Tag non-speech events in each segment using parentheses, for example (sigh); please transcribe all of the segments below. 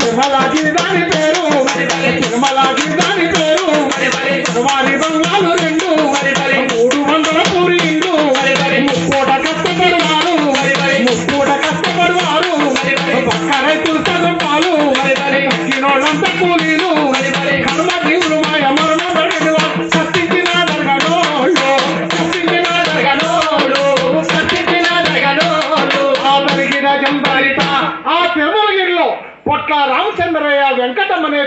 తిరుమలగిరి దాని పేరు తిరుమలగిరి దాని పేరు వారి బంగాలు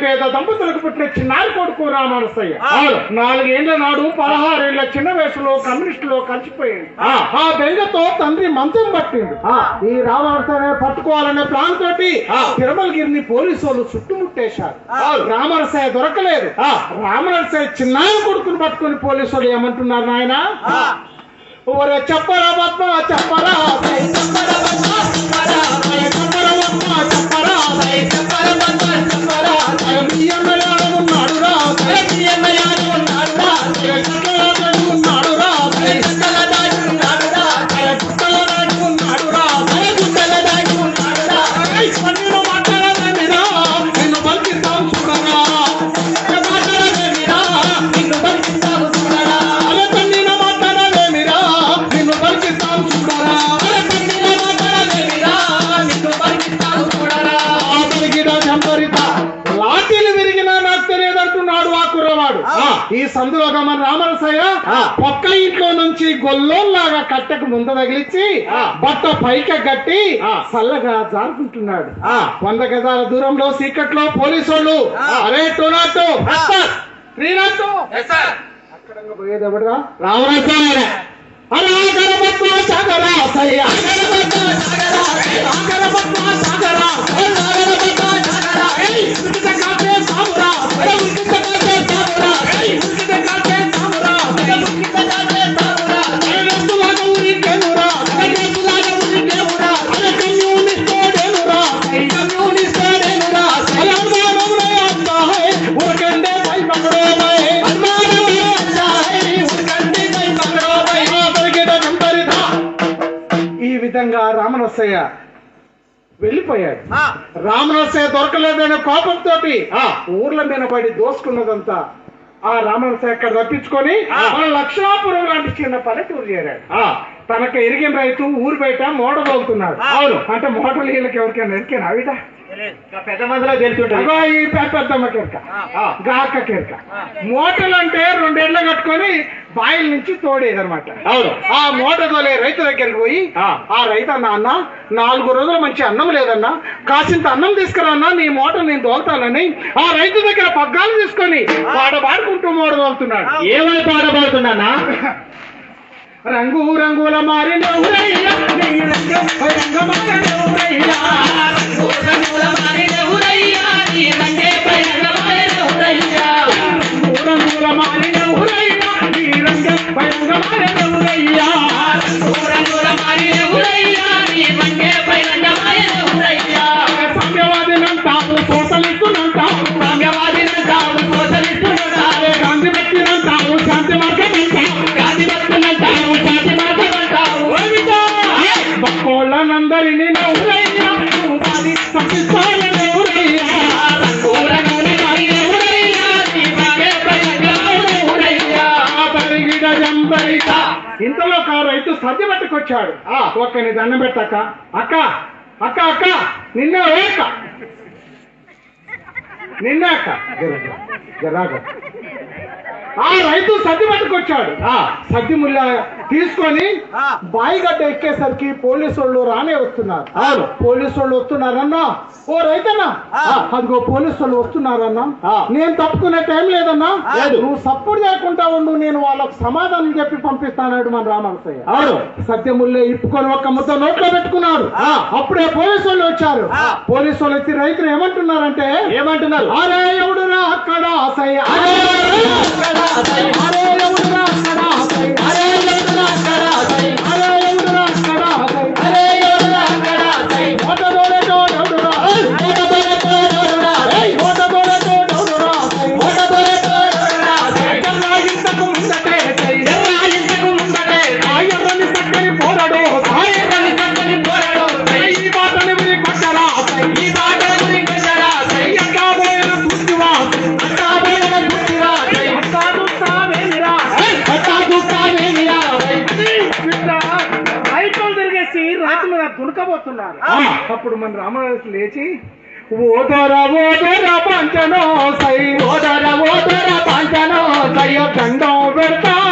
పేద దంపతులకు పుట్టిన చిన్నారి కొడుకు రామానసయ్య. నాలుగేళ్ళ నాడు పదహారేళ్ళ చిన్న వయసులో కమ్యూనిస్టులో కలిసిపోయింది ఆ. బెంగతో తండ్రి మంచం పట్టిండు ఆ. ఈ రామనరసయ్య పట్టుకోవాలనే ప్లాన్ తోటి ఆ. తిరుమలగిరిని పోలీసు వాళ్ళు చుట్టుముట్టేశారు అవును. రామనరసయ్య దొరకలేదు ఆ. రామనరసయ్య చిన్నారి కొడుకుని పట్టుకుని పోలీసు వాళ్ళు ఏమంటున్నారు నాయన. ఒరే చెప్పరా పద్మ చెప్పరా చెప్పరా పద్మ చెప్పరా సై చెప్పరా పద్మ చెప్పరా నుంచి గొల్లోల్లాగా కట్టకు ముందు తగిలిచ్చి. బట్ట పైకి కట్టి ఆ. చల్లగా జారుకుంటున్నాడు. ఆ. వంద గజాల దూరంలో సీకట్లో పోలీసు వాళ్ళు ఆ. అరే టోనాటో. శ్రీనాథ్ అక్కడ పోయేది ఎవడురా రామరాజు అరే ఆగరబత్మ సాగరా సయ్య సాగరా సాగరా ఏయ్ సామురా. సామురా. ఏయ్ సామురా. విధంగా రామనసయ్య వెళ్ళిపోయాడు రామనరసయ్య దొరకలేదనే కోపంతో ఆ. ఊర్ల మీద పడి దోసుకున్నదంతా ఆ రామనరసయ్య అక్కడ తప్పించుకొని లక్ష్మాపురం లాంటి చిన్న పల్లెటూరు చేరాడు ఆ. తనకు ఎరిగిన రైతు ఊరు బయట మోడ పోగుతున్నాడు అవును. అంటే మోటార్ వీళ్ళకి ఎవరికైనా ఎరికేనా? ఆవిడ పెద్ద మందిలో పెద్దమ్మ కెరక. గాక కెరక. మోటలు అంటే రెండేళ్ళ కట్టుకొని బాయిల నుంచి తోడేదన్నమాట. అవును. ఆ మూట తోలే రైతు దగ్గరికి పోయి ఆ. రైతు అన్న అన్న నాలుగు రోజులు మంచి అన్నం లేదన్నా కాసింత అన్నం తీసుకురన్నా నీ మూట నేను దోలుతానని ఆ రైతు దగ్గర పగ్గాలు తీసుకొని పాట పాడుకుంటూ మూట తోలుతున్నాడు ఏమని పాట పాడుతున్నా (laughs) రంగు రంగుల మారిన ఊరయ్య, నీ రంగు రంగు మారిన ఊరయ్య. రంగు రంగుల మారిన ఊరయ్య, నీ రంగే రంగు మారిన ఊరయ్య. రంగు రంగుల మారిన ఊరయ్య, నీ రంగే రంగు మారిన ఊరయ్య. రంగు రంగుల మారిన ఊరయ్య, నీ రంగే రంగు మారిన ఊరయ్య. తీసుకొచ్చాడు ఆ ఆ ఒక్కని దండం పెట్టాక అక్క. అక్క అక్క నిన్న అక్క నిన్న అక్క. జర, జరాగా. ఆ రైతు సద్ది పట్టుకొచ్చాడు ఆ. సద్ది ముల్ల తీసుకొని. బాయిగడ్డ ఎక్కేసరికి పోలీసు వాళ్ళు రానే వస్తున్నారు అవును. పోలీసు వాళ్ళు వస్తున్నారన్నా ఓ రైతన్నా. అదిగో పోలీసు వాళ్ళు వస్తున్నారన్నా. నేను తప్పుకునే టైం లేదన్నా లేదు. నువ్వు సప్పుడు చేయకుండా ఉండు నేను వాళ్ళకు సమాధానం చెప్పి పంపిస్తానాడు మన రామనసయ్య అవును సత్యముల్లే ఇప్పుకొని ఒక్క ముద్ద నోట్లో పెట్టుకున్నాడు. అప్పుడే పోలీసు వాళ్ళు వచ్చారు. పోలీసు వాళ్ళు వచ్చి రైతులు ఏమంటున్నారంటే ఏమంటున్నారు అరే ఎవడురా అక్కడ అసయ్య అరే అక్కడ అసయ్య అరే ఎవడురా అక్కడ అప్పుడు మన రామదాసు లేచి ఓదర ఓదర పంచనో సై ఓదర ఓదర పంచనో సై దండం పెడతా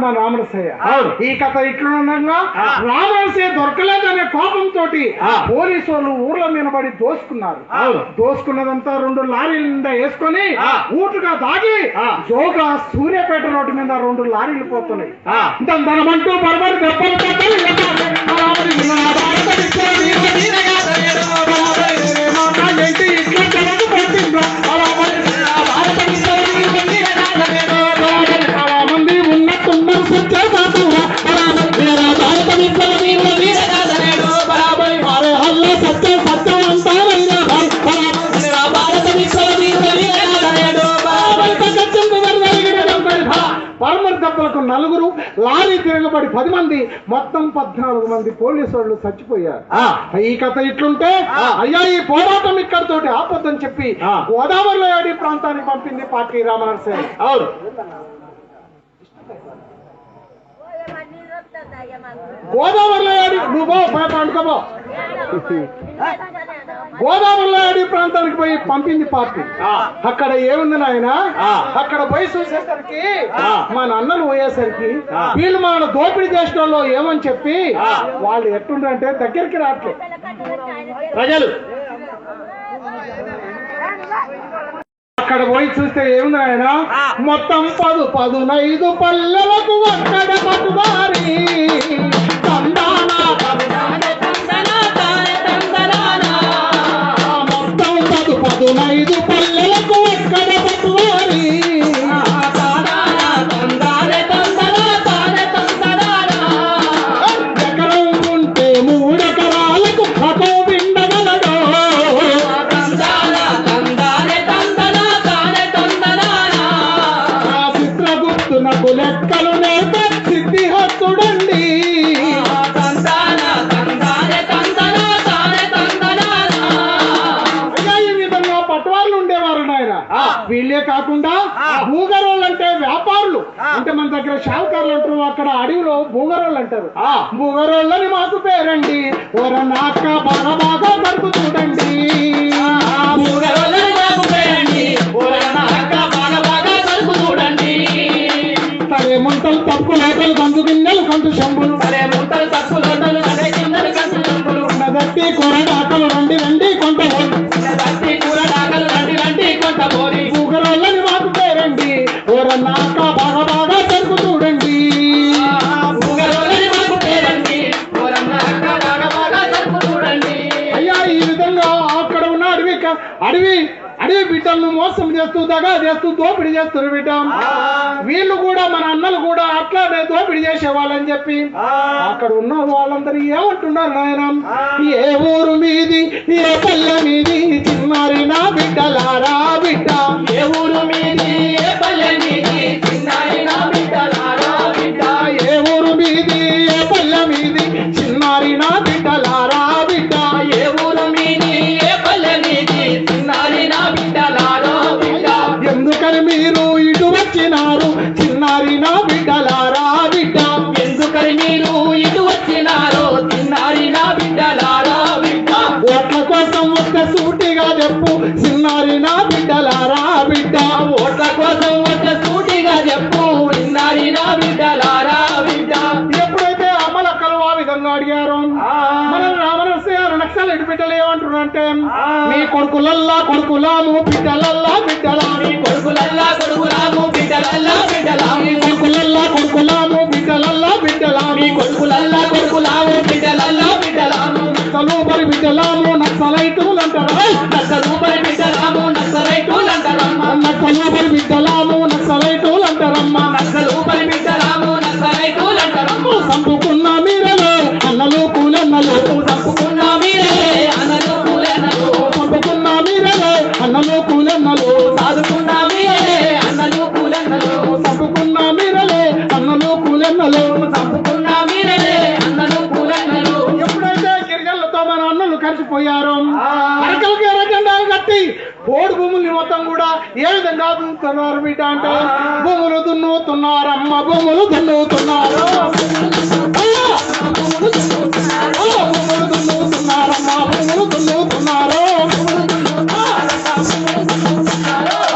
మా రామరసయ్య. ఈ కథ ఇట్లుండగా. రామరసయ్య దొరకలేదనే కోపంతో. పోలీసు వాళ్ళు ఊర్ల మీద పడి దోసుకున్నారు. దోసుకున్నదంతా రెండు లారీల మీద వేసుకొని. ఊటుగా దాగి ఆ. జోగా సూర్యాపేట రోడ్డు మీద రెండు లారీలు పోతున్నాయి ఆ. దందనమంటూ బరబడి దెబ్బలు తిరగబడి పది మంది మొత్తం పద్నాలుగు మంది పోలీసు వాళ్ళు చచ్చిపోయారు ఆ. ఈ కథ ఇట్లుంటే. అయ్యా ఈ పోరాటం ఇక్కడితోటి ఆపొద్దని చెప్పి. గోదావరిలో ఏడి ప్రాంతానికి పంపింది పార్టీ రామనరసింహ అవును గోదావరిలో ఏడి నువ్వు పండుకోబో గోదావరిలో ఏడి ప్రాంతానికి పోయి పంపింది పార్టీ. అక్కడ ఏముంది నాయన ఆ. అక్కడ పోయి చూసేసరికి. మా అన్నలు పోయేసరికి. వీళ్ళు మన దోపిడీ చేసిన వాళ్ళు ఏమని చెప్పి. వాళ్ళు ఎట్టుండ్రంటే దగ్గరికి రావట్లేదు ప్రజలు అక్కడ పోయి చూస్తే ఏముంది ఆయన మొత్తం పదు పదునైదు పల్లెలకు అక్కడ పట్టుదారి పట్టువాళ్ళు ఉండేవారు నాయన. ఆ. వీళ్ళే కాకుండా భూగరోళ్ళు అంటే వ్యాపారులు. అంటే మన దగ్గర షావుకారులు అంటారు అక్కడ అడవిలో భూగరోళ్ళు అంటారు. ఆ. భూగరోళ్ళని మాకు పేరండి. ఓర నాక బాగా బాగా పరుకు చూడండి సరే ముంతలు తప్పు గంజు గిన్నెలు శంభులు. నదట్టి చేస్తూ దగా చేస్తూ దోపిడీ చేస్తారు బిడ్డ. వీళ్ళు కూడా మన అన్నలు కూడా అట్లానే దోపిడీ చేసేవాళ్ళని చెప్పి అక్కడ ఉన్న వాళ్ళందరూ ఏమంటున్నారు నాయన? ఏ ఊరు మీది? ఏ పల్లె మీది? చిన్నారి నా బిడ్డలారా బిడ్డ. ఏ ఊరు మీది? కొడుకులల్లా కొడుకులాము బిడ్డలల్లా బిడ్డలామి కలిసిపోయారో అరకలకి ఎర్రజెండాలు కట్టి ఓడి భూముల్ని మొత్తం కూడా ఏ విధంగా దున్నుతున్నారు బిడ్డ అంటే భూములు దున్నుతున్నారమ్మ భూములు దున్నుతున్నారు! భూములు దున్నుతున్నారమ్మ భూములు దున్నుతున్నారు.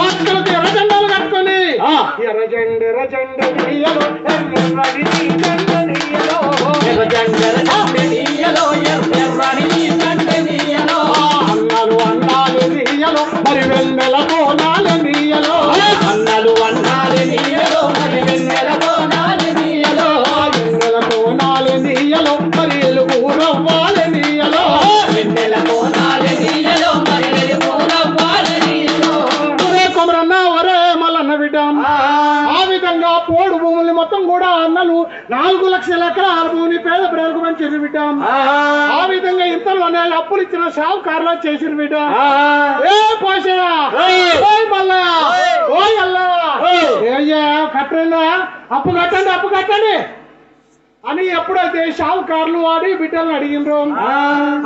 అరకలకి ఎర్రజెండాలు కట్టుకొని ఎర్రజెండ ఎర్రజెండ ఎర్రని జెండ señaló, Maribel me la ఇంతలోనే అప్పులు ఇచ్చిన షావుకారులో చేసిన బిడ్డ. ఏ మల్లయ్య అల్లయ్య కట్టండి అప్పు కట్టండి అప్పు కట్టండి. అని ఎప్పుడైతే షావుకారులు వాడి బిడ్డలను అడిగినరు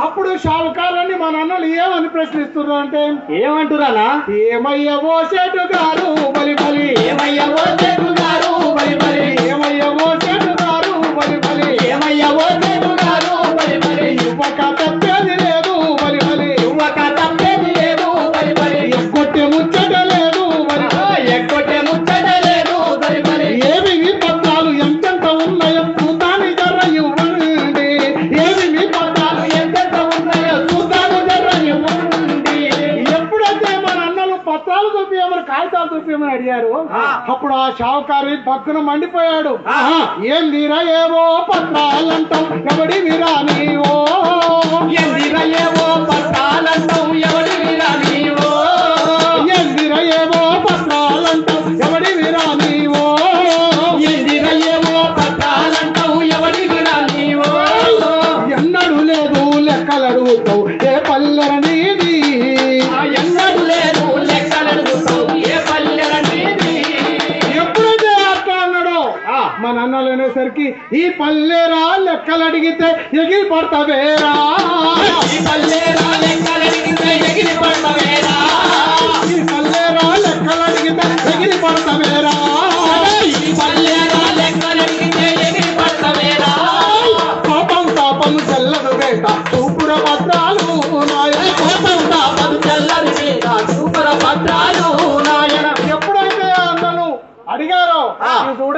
అప్పుడు షావుకారులని మా నాన్నలు ఏమని ప్రశ్నిస్తున్నారు అంటే ఏమంటురానా ఏమయ్యవో సేటు గారు బలి బలి. ఏమయ్యవో చెట్టు గారు బలి బలి. చూపించమని అడిగారు. అప్పుడు ఆ షావుకారి పక్కన మండిపోయాడు. ఏందిరా ఏవో పత్రాలంటాం ఎవడి విరా నీవో? ఎందిర ఏవో పట్టాలంటావు? ఎవడి మీరా నీవో వచ్చేసరికి ఈ పల్లెరా లెక్కలు అడిగితే ఎగిరి పడతావేరా ఈ పల్లెరా లెక్కలడిగితే ఎగిరి పడవేరా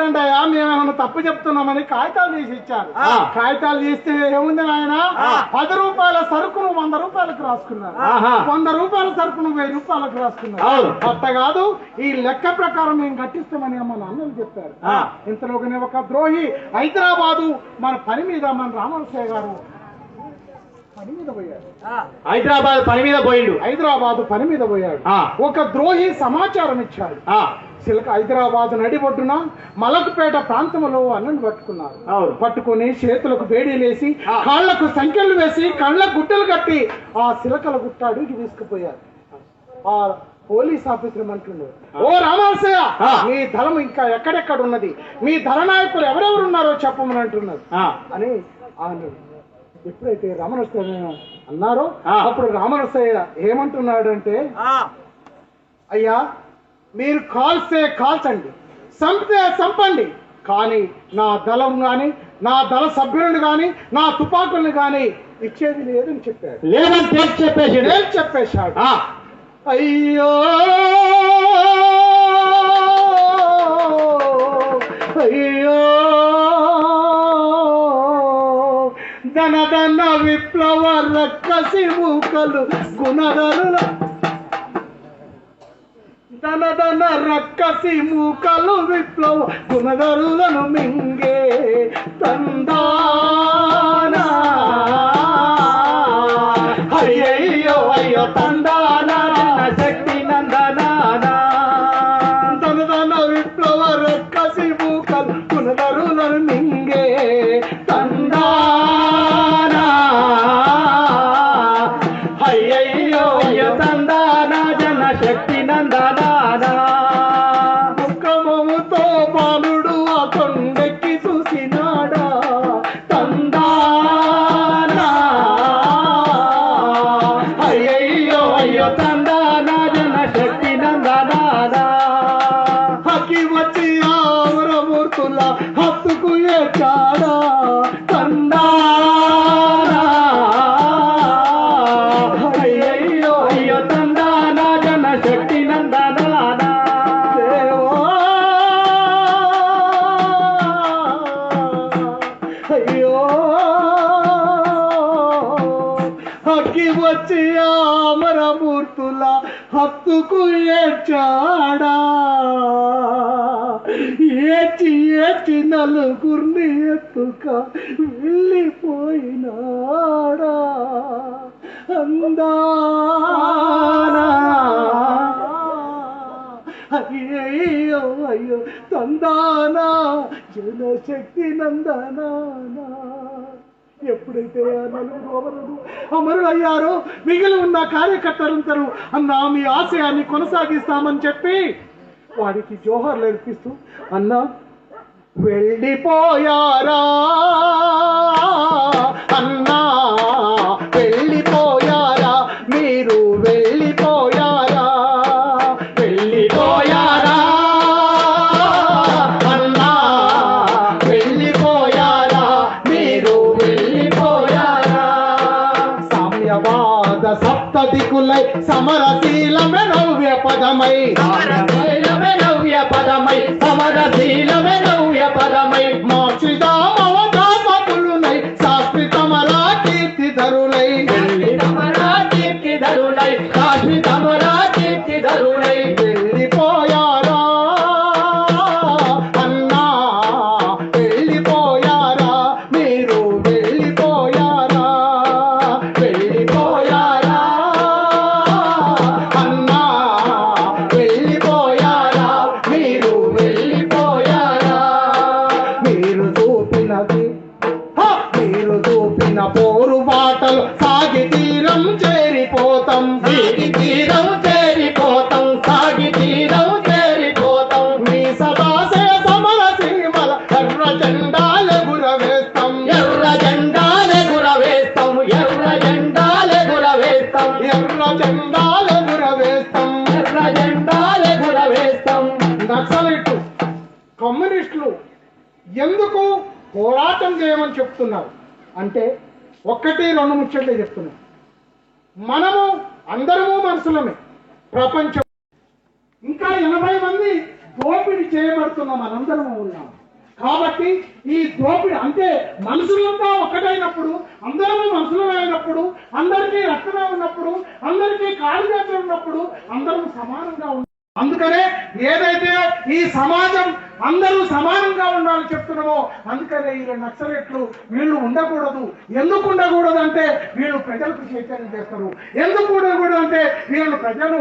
"ఇది చూడండి అయ్యా మేమేమన్నా తప్పు చెప్తున్నామని కాగితాలు తీసి ఇచ్చారు. కాగితాలు తీస్తే ఏముంది నాయన? పది రూపాయల సరుకును వంద రూపాయలకు రాసుకున్నారు వంద రూపాయల సరుకును వెయ్యి రూపాయలకు రాసుకున్నారు అట్ట కాదు ఈ లెక్క ప్రకారం మేము కట్టిస్తామని మన అన్నలు చెప్పారు. ఇంతలోనే ఒక ద్రోహి హైదరాబాదు మన పని మీద మన రామవసయ్య గారు పని మీద పోయాడు. హైదరాబాద్ పని మీద పోయిండు. హైదరాబాదు పని మీద పోయాడు. ఒక ద్రోహి సమాచారం ఇచ్చాడు. చిలక హైదరాబాద్ నడిబొడ్డున మలకుపేట ప్రాంతంలో అన్నను పట్టుకున్నారు. అవును. పట్టుకుని చేతులకు వేడిలేసి ఆ. కాళ్ళకు సంఖ్యలు వేసి కళ్ళ గుట్టలు కట్టి ఆ సిలకల గుట్ట అడిగి తీసుకుపోయారు ఆ పోలీస్ ఆఫీసర్ అంటుండే ఓ రామాసయ్య ఆ. మీ దళం ఇంకా ఎక్కడెక్కడ ఉన్నది? మీ దళ నాయకులు ఎవరెవరు ఉన్నారో చెప్పమని అంటున్నారు అని ఆయన ఎప్పుడైతే రామనరసయ్య అన్నారో. అప్పుడు రామనరసయ్య ఏమంటున్నాడు అంటే అయ్యా మీరు కాల్సే కాల్చండి. చంపితే చంపండి. కానీ నా దళం గాని నా దళ సభ్యులను గాని నా తుపాకుల్ని గాని ఇచ్చేది లేదని చెప్పాడు. లేదని చెప్పేసి నేను చెప్పేశాడు. అయ్యో! అయ్యో! ధన ధన విప్లవ రక్కసి మూకలు గుణధరుల ధన ధన రక్కసి మూకలు విప్లవ గుణధరులను మింగే తందా హత్తుకు ఏడ్చాడా ఏచి ఏచి నలుగురిని ఎత్తుక వెళ్ళిపోయినాడా? అందానా? అయ్యో అయ్యో తందానా? జనశక్తి నందనానా? ఎప్పుడైతే నలుగురు అమరుడు అయ్యారో మిగిలి ఉన్న కార్యకర్తలందరూ అన్న మీ ఆశయాన్ని కొనసాగిస్తామని చెప్పి వాడికి జోహర్లు అర్పిస్తూ అన్నా వెళ్ళిపోయారా? అన్న సామ్యవాద సప్తదికులై సమరశీలమే నవ్య పదమై. సమరశీలమే నవ్య పదమై సమరశీలమే నవ్య పదమై. మా ఒక్కటి రెండు ముచ్చట్లే చెప్తున్నాం. మనము అందరము మనుషులమే. ప్రపంచం. ఇంకా ఎనభై మంది దోపిడీ చేయబడుతున్న మనందరము ఉన్నాం. కాబట్టి ఈ దోపిడీ అంటే మనుషులంతా ఒకటైనప్పుడు అందరము మనుషులమైనప్పుడు అందరికీ రక్తమే ఉన్నప్పుడు అందరికీ కాలు ఉన్నప్పుడు అందరం సమానంగా ఉన్నాం అందుకనే ఏదైతే ఈ సమాజం అందరూ సమానంగా ఉండాలని చెప్తున్నామో అందుకనే ఈ నక్సలెట్లు వీళ్ళు ఉండకూడదు. ఎందుకు ఉండకూడదు అంటే వీళ్ళు ప్రజలకు చైతన్యం చేస్తారు. ఎందుకు ఉండకూడదు అంటే వీళ్ళు ప్రజలు